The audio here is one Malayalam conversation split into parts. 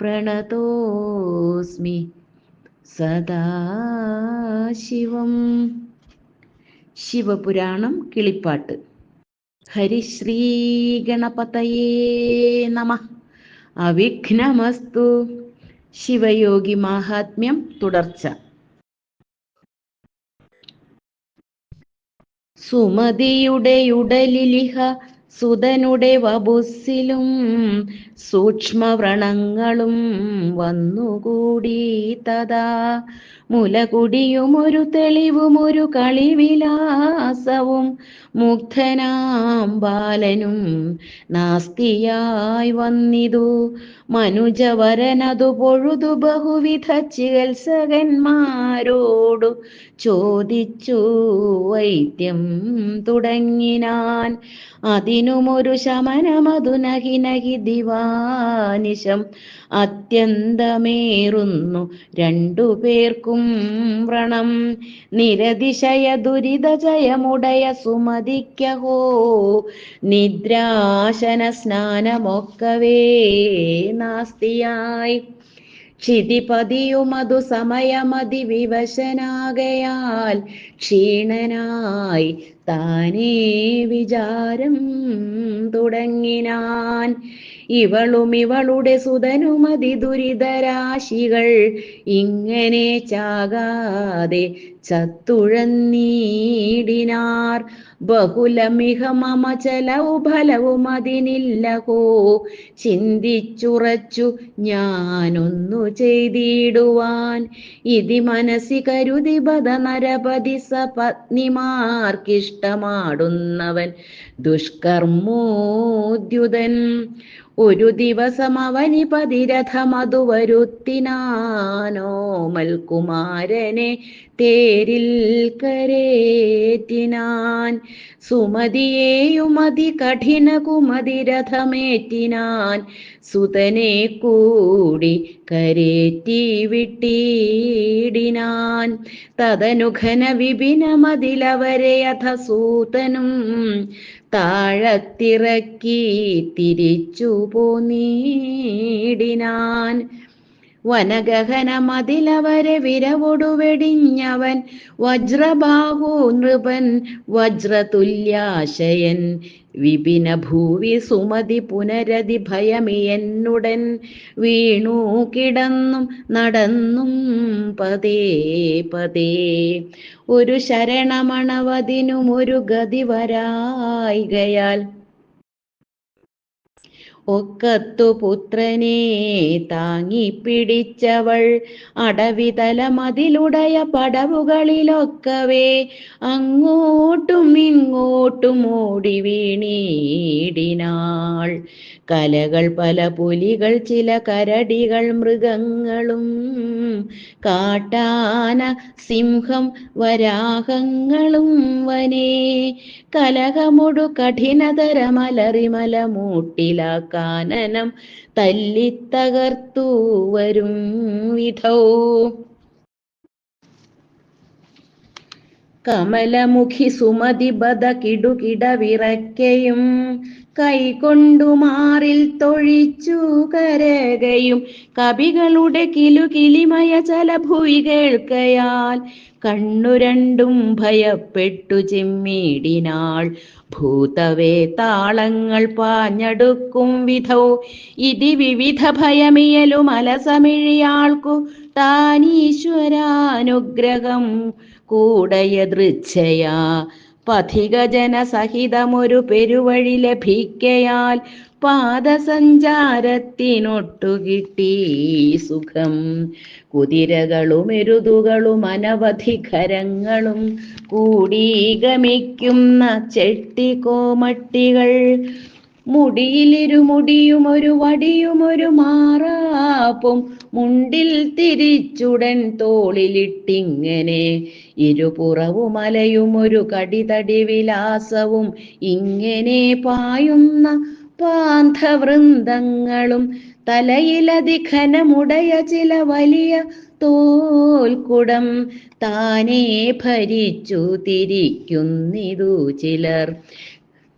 പ്രണതോസ്മി സദാശിവം ശിവപുരാണം കിളിപ്പാട്ട്. ഹരിശ്രീ ഗണപതയേ നമ. അവിഘ്നമസ്തു. ശിവയോഗി മാഹാത്മ്യം തുടർച്ച. സുമതിയുടെ ഉടലിലിഹ സുതനുടെ വബുസ്സിലും സൂക്ഷ്മവ്രണങ്ങളും വന്നുകൂടി തഥാ. മുലകുടിയുമൊരു തെളിവും ഒരു കളിവിലാസവും മുഗ്ധനാം ബാലനും നാസ്തിയായി വന്നിതു. മനുജവരനതു പൊഴുതു ബഹുവിധ ചികിത്സകന്മാരോടു ചോദിച്ചു വൈദ്യം തുടങ്ങിനാൻ. അതിനുമൊരു ശമനമതു നഹി നഹി ദിവാനിശം അത്യന്തമേറുന്നു. രണ്ടു പേർക്കും വ്രണം. നിരതിശയ ദുരിത ജയമുടയ സുമതിക്കഹോ. നിദ്രാശന സ്നാനമൊക്കവേ നാസ്തിയായി. ക്ഷിതിപതിയുമതു സമയമതി വിവശനാകയാൽ ക്ഷീണനായി താനേ വിചാരം തുടങ്ങിനാൻ. ഇവളും ഇവളുടെ സുതനുമതി ദുരിതരാശികൾ ഇങ്ങനെ ചാകാതെ ചത്തുഴന്നീടിനാർ ബഹുലമിഹ മമ ചലവും ഫലവും അതിനില്ലകോ ചിന്തിച്ചുറച്ചു ഞാനൊന്നു ചെയ്തിടുവാൻ. ഇതി മനസ്സി കരുതി ബദ നരപതി സപത്നിമാർക്കിഷ്ടമാടുന്നവൻ ദുഷ്കർമ്മോദ്യുതൻ. ഒരു ദിവസം അവനി പതിരഥമതു വരുത്തിനാനോമൽ കുമാരനെ തേരിൽ കരേറ്റിനാൻ. സുമതിയേയുമതി കഠിന കുമതിരഥമേറ്റിനാൻ സുതനെ കൂടി കരേറ്റി വിട്ടീടിനാൻ തദനുഘന വിപിനമതിലവരെ അധസൂതനും താഴത്തിറക്കി തിരിച്ചു പോന്നീടിനാൻ വനഗഹനമതിലവരെ വിരവൊടു വെടിഞ്ഞവൻ വജ്രബാഹു നൃപൻ വജ്രതുല്യാശയൻ. വിപിന ഭൂവി സുമതി പുനരതി ഭയമിയെന്നുടൻ വീണു കിടന്നും നടന്നും പതേ പതേ. ഒരു ശരണമണവതിനും ഒരു ഗതി വരായികയാൽ ഒക്കത്തു പുത്രനെ താങ്ങി പിടിച്ചവൾ അടവിതലമതിലുടയ പടവുകളിലൊക്കവേ അങ്ങോട്ടും ഇങ്ങോട്ടും ഓടി വീണീടിനാൾ കലകൾ പല പുലികൾ ചില കരടികൾ മൃഗങ്ങളും. കാട്ടാന സിംഹം വരാഹങ്ങളും വനേ. കലഹമൊടു കഠിനതരമലറിമല മൂട്ടില തല്ലിത്തകർത്തു വരും വിധൗ. കമലമുഖി സുമതി ബദ കിടുകിട വിറയ്ക്കയും കൈകൊണ്ടു മാറിൽ തൊഴിച്ചു കരകയും കവികളുടെ കിലുകിലിമയ ചലഭുവി കേൾക്കയാൽ കണ്ണു രണ്ടും ഭയപ്പെട്ടു ചെമ്മീടിനാൾ. ഭൂതവേ താളങ്ങൾ പാഞ്ഞടുക്കും വിധോ. ഇതി വിവിധ ഭയമിയലു മലസമിഴിയാൾക്കു താനീശ്വരാനുഗ്രഹം. കൂടയദൃച്ഛയാ പഥികജന സഹിതമൊരു പെരുവഴി ലഭിക്കയാൽ പാദസഞ്ചാരത്തിനൊട്ടു കിട്ടി സുഖം. കുതിരകളും എരുതുകളും അനവധി ഖരങ്ങളും കൂടി ഗമിക്കുന്ന ചെട്ടി കോമട്ടികൾ മുടിയിലിരുമുടിയും ഒരു വടിയും ഒരു മാറാപ്പും മുണ്ടിൽ തിരിച്ചുടൻ തോളിലിട്ടിങ്ങനെ ഇരുപുറവും അലയും ഒരു കടിതടി വിലാസവും ഇങ്ങനെ പായുന്ന പാന്തവൃന്ദങ്ങളും തലയിലധിഘനമുടയ ചില വലിയ തോൽക്കുടം താനേ ഭരിച്ചു തിരിക്കുന്നിതു ചിലർ.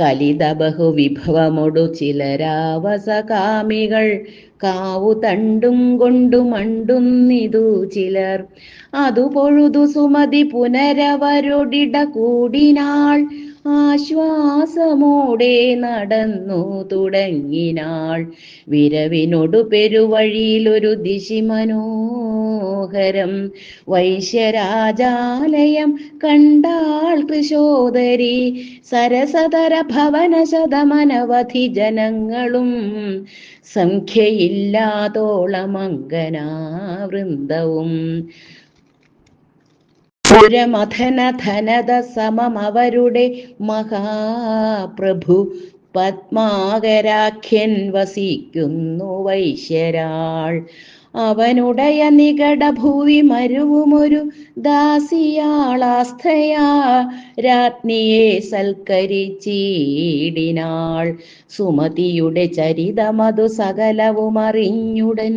കലിത ബഹുവിഭവമൊടു ചിലരാവസകാമികൾ കാവു തണ്ടും കൊണ്ടു മണ്ടുന്നിതു ചിലർ. അതു പൊഴുതു സുമതി പുനരവരൊടിട കൂടിനാൾ ആശ്വാസമോടെ നടന്നു തുടങ്ങിനാൾ. വിരവിനൊടു പെരുവഴിയിലൊരു ദിശി മനോഹരം. വൈശ്യരാജാലയം കണ്ടാൾ കൃശോദരി. സരസതര ഭവന ശതമനവധി ജനങ്ങളും. സംഖ്യയില്ലാതോളമങ്കനാവൃന്ദവും പുരമഥന ധനത സമം അവരുടെ മഹാപ്രഭു പത്മാകരാഖ്യൻ വസിക്കുന്നു വൈശ്യരാൾ. അവനുടയ നികട ഭൂവി മരുവുമൊരു ദാസിയാളാസ്ഥയാ. രാജ്ഞിയെ സൽക്കരിച്ചീടിനാൾ. സുമതിയുടെ ചരിതമതു സകലവും അറിഞ്ഞുടൻ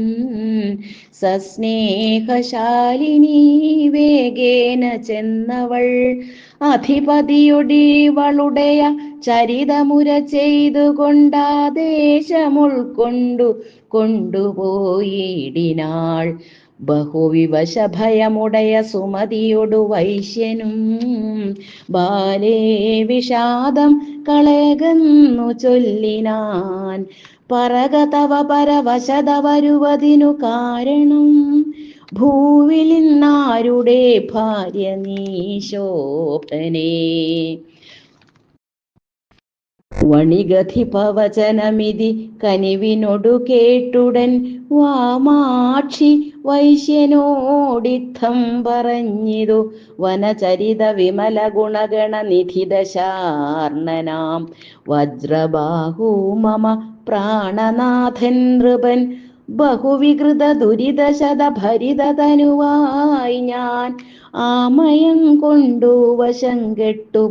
സസ്നേഹശാലിനി വേഗേന ചെന്നവൾ. അധിപതിയൊടിവളുടെയ ചരിതമുര ചെയ്തു ചെയ്തുകൊണ്ടാദേശമുൾക്കൊണ്ടു കൊണ്ടുപോയിടിനാൾ. ബഹുവിവശഭയമുടയ സുമതിയൊടു വൈശ്യനും ബാലേ വിഷാദം കളകന്നു ചൊല്ലിനാൻ. പറകതവ പരവശത വരുവതിനു കാരണം ഭൂവിലിന്നാരുടെ ഭാര്യ നീശോഭനേ വണിഗധി പവചനമിതി കനിവിനൊടു കേട്ടുടൻ വാമാക്ഷി വൈശ്യനോടിത്തം പറഞ്ഞിതു. വനചരിത വിമല ഗുണഗണ നിധിദശാർണനാം വജ്രബാഹു മമ പ്രാണനാഥൻ നൃപൻ. ബഹുവികൃത ദുരിതശത ഭരിതനുവായി ഞാൻ ആമയം കൊണ്ടു വശം കെട്ടു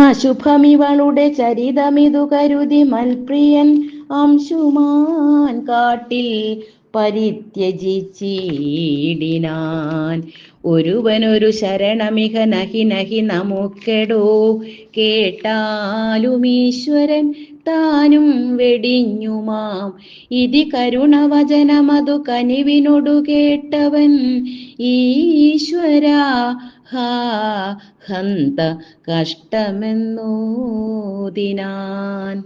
അശുഭമിവളുടെ ചരിതമിതു കരുതി മൽപ്രിയൻ അംശുമാൻ കാട്ടിൽ പരിത്യജിച്ചിടിനാൻ. ഒരുവനൊരു ശരണമിക നഹി നഹി നമുക്കെടോ. കേട്ടാലും ഈശ്വരൻ താനും വെടിഞ്ഞുമാം. ഇതി കരുണവചനമതു കനിവിനൊടു കേട്ടവൻ ഈശ്വരാ. ഹാ ഹന്ത കഷ്ടമെന്നോദിനാൻ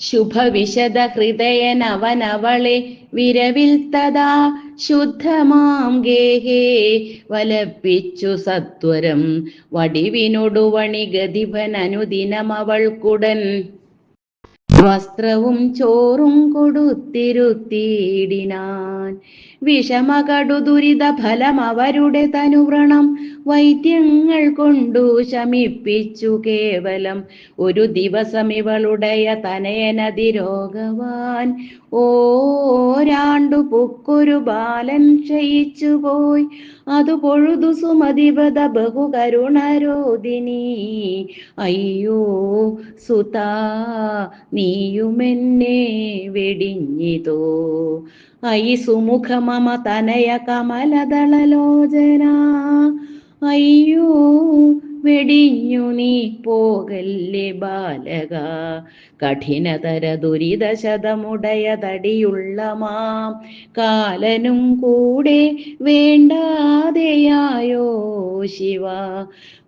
ശുഭവിശദ ഹൃദയനവനവളെ വിരവിൽ തഥാ ശുദ്ധമാം ഗേഹേ. വലപ്പിച്ചു സത്വരം വടിവിനൊടുവണി വണിഗതിഭൻ അനുദിനമവൾക്കുടൻ. വസ്ത്രവും ചോറും കൊടുത്തിരുത്തിയിടിനാൻ. വിഷമകടു ദുരിത ഫലം അവരുടെ തനുവ്രണം. വൈദ്യങ്ങൾ കൊണ്ടു ശമിപ്പിച്ചു കേവലം. ഒരു ദിവസം ഇവളുടയ തനയനതിരോഗവാൻ ഓരാണ്ടു പുക്കൊരു ബാലൻ ക്ഷയിച്ചു പോയി. അതു പൊഴുതു സുമതിവത ബഹുകരുണരോദിനി. അയ്യോ സുതാ നീയുമെന്നെ വെടിഞ്ഞിതോ. ഐ സുമുഖ മമ തനയ കമലദളലോചന. അയ്യോ വെടിഞ്ഞു നീ പോകല്ലേ ബാലക? കഠിനതര ദുരിത ശതമുടയതടിയുള്ള മാം കാലനും കൂടെ വേണ്ടാതെയായോ ശിവ?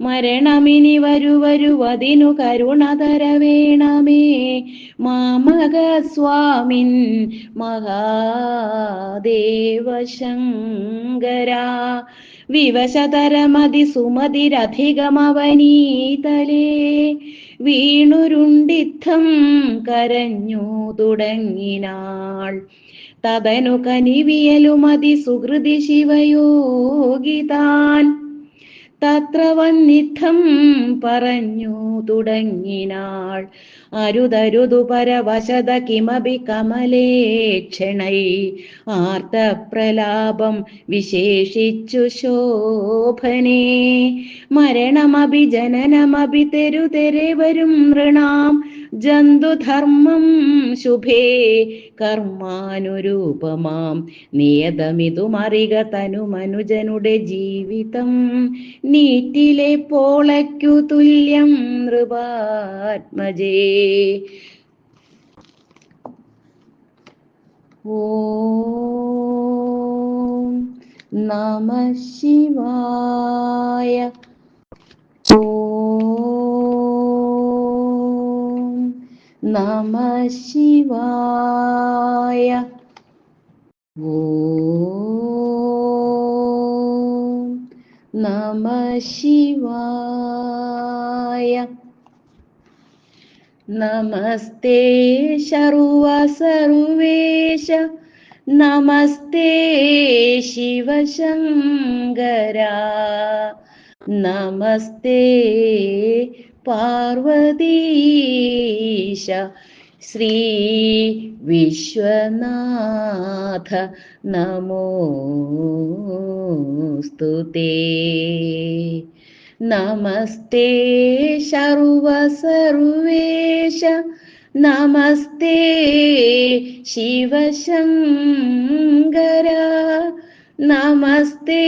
മരണമിനി വരു വരുവതിനു കരുണതര വേണമേ. മാമക സ്വാമിൻ മഹാദേവശങ്കര വിവശതരമതി വിവശതരമതി സുമതിരധികമവനീതലേ വീണുരുണ്ടിത്തം കരഞ്ഞു തുടങ്ങിനാൾ. തതനു കനിവിയലുമതി സുഹൃതി ശിവയോഗിതാൻ തത്ര വന്നിത്തം പറഞ്ഞു തുടങ്ങിനാൾ. അരുതരുതു പരവശത കിമപി കമലേക്ഷണൈ. ആർത്തപ്രലാപം വിശേഷിച്ചു ശോഭനേ. മരണമഭി ജനനമഭി തെരുതെരെ വരും നൃണാം. ജന്തുധർമ്മം ശുഭേ കർമാനുരൂപമാം. നിയതമിതുമറിക തനു മനുജനുടെ ജീവിതം. നീറ്റിലെ പോളയ്ക്കു തുല്യം നൃപാത്മജേ. ഓ നമ ശിവായ നമ ശിവായ ഓം നമ ശിവായ നമസ്തേ സർവസർവേശ നമസ്തേ ശിവശങ്കര നമസ്തേ പാർവതീശ ശ്രീ വിശ്വനാഥ നമോസ്തുതേ നമസ്തേ സർവസർവേശ നമസ്തേ ശിവശങ്കര നമസ്തേ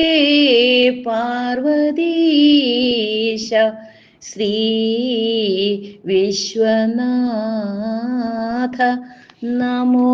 പാർവതീശ ശ്രീ വിശ്വനാഥ നമോസ്തുതേ